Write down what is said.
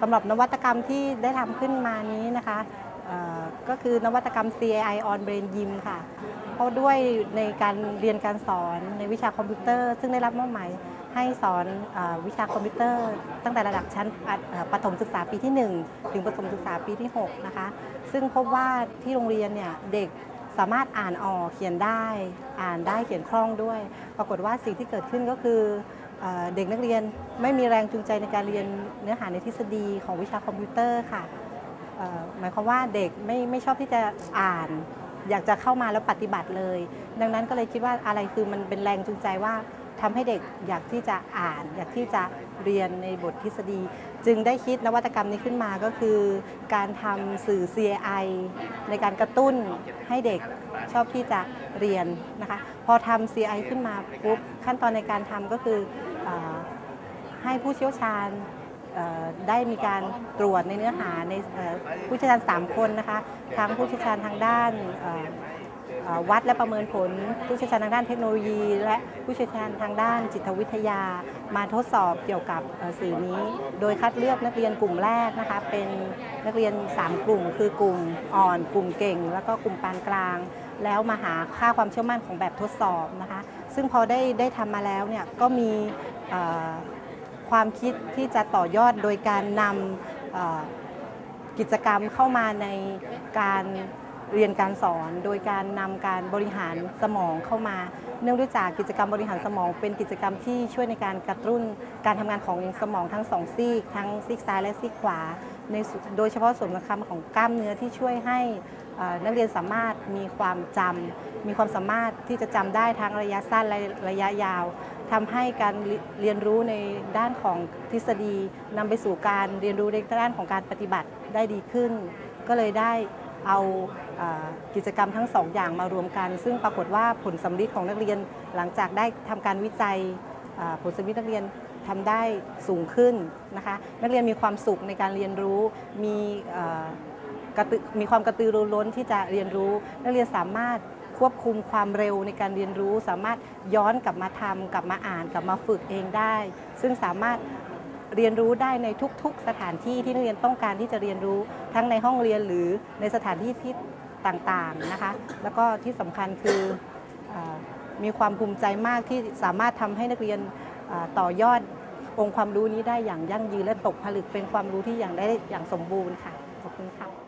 สำหรับนวัตกรรมที่ได้ทำขึ้นมานี้นะคะก็คือนวัตกรรม CAI on Brain Gym ค่ะ เพราะด้วยในการเรียนการสอนในวิชาคอมพิวเตอร์ ซึ่งได้รับมอบหมายให้สอนอวิชาคอมพิวเตอร์ ตั้งแต่ระดับชั้นปเอ่อประถมศึกษาปีที่ 1 ถึงประถมศึกษาปีที่ 6 นะคะ ซึ่งพบว่าที่โรงเรียนเนี่ยเด็กสามารถอ่านออกเขียนได้ อ่านได้เขียนคล่องด้วย ปรากฏว่าสิ่งที่เกิดขึ้นก็คือ เด็กนักเรียนไม่มีแรงจูงใจในการเรียนเนื้อหาในทฤษฎีของวิชาคอมพิวเตอร์ค่ะหมายความว่าเด็กไม่ไม่ชอบที่จะอ่าน อยากจะเข้ามาแล้วปฏิบัติเลย ดังนั้นก็เลยคิดว่าอะไรคือมันเป็นแรงจูงใจว่าทำให้เด็กอยากที่จะอ่าน อยากที่จะเรียนในบททฤษฎี จึงได้คิดนวัตกรรมนี้ขึ้นมาก็คือ การทำสื่อ C I ในการกระตุ้นให้เด็กชอบที่จะเรียนนะคะ พอทำ C I ขึ้นมาปุ๊บขั้นตอนในการทำก็คือ ให้ผู้เชี่ยวชาญได้มีการตรวจในเนื้อหาในผู้เชี่ยวชาญ 3 คนนะคะทั้งผู้เชี่ยวชาญทางด้านวัดและประเมินผล ผู้เชี่ยวชาญทางด้านเทคโนโลยี และผู้เชี่ยวชาญทางด้านจิตวิทยา มาทดสอบเกี่ยวกับสื่อนี้ โดยคัดเลือกนักเรียนกลุ่มแรกนะคะเป็นนักเรียน 3 กลุ่ม คือกลุ่มอ่อน กลุ่มเก่ง แล้วก็กลุ่มปานกลาง แล้วมาหาค่าความเชื่อมั่นของแบบทดสอบนะคะซึ่งพอได้ได้ทำมาแล้วเนี่ยก็มี ความคิดที่จะต่อยอดโดยการนำกิจกรรมเข้ามาในการ เรียนการสอน โดยการนำการบริหารสมองเข้ามา เนื่องด้วยจากกิจกรรมบริหารสมอง เป็นกิจกรรมที่ช่วยในการกระตุ้นการทำงานของสมองทั้งสองซีกทั้งซีกซ้ายและซีกขวาในโดยเฉพาะส่วนสำคัญของกล้ามเนื้อที่ช่วยให้นักเรียนสามารถมีความจำมีความสามารถที่จะจำได้ทั้งระยะสั้นและระยะยาวทำให้การเรียนรู้ในด้านของทฤษฎีนำไปสู่การเรียนรู้ในด้านของการปฏิบัติได้ดีขึ้น ก็เลยได้ เอากิจกรรมทั้งสองอย่างมารวมกัน ซึ่งปรากฏว่าผลสำลิดของนักเรียนหลังจากได้ทำการวิจัยเอ่อผลสำลิดนักเรียนทำได้สูงขึ้นนะคะนักเรียนมีความสุขในการเรียนรู้มีมีความกระตือรือร้นที่จะเรียนรู้ นักเรียนสามารถควบคุมความเร็วในการเรียนรู้ สามารถย้อนกลับมาทำกลับมาอ่านกลับมาฝึกเองได้ ซึ่งสามารถ เรียนรู้ได้ในทุกๆ สถานที่ที่นักเรียนต้องการที่จะเรียนรู้ทั้งในห้องเรียนหรือในสถานที่ที่ต่างๆนะคะแล้วก็ที่สำคัญคืออมีความภูมิใจมากที่สามารถทำให้นักเรียนต่อยอดองค์ความรู้นี้ได้อย่างยั่งยืนและตกผลึกเป็นความรู้ที่อย่างได้อย่างสมบูรณ์ค่ะขอบคุณค่ะ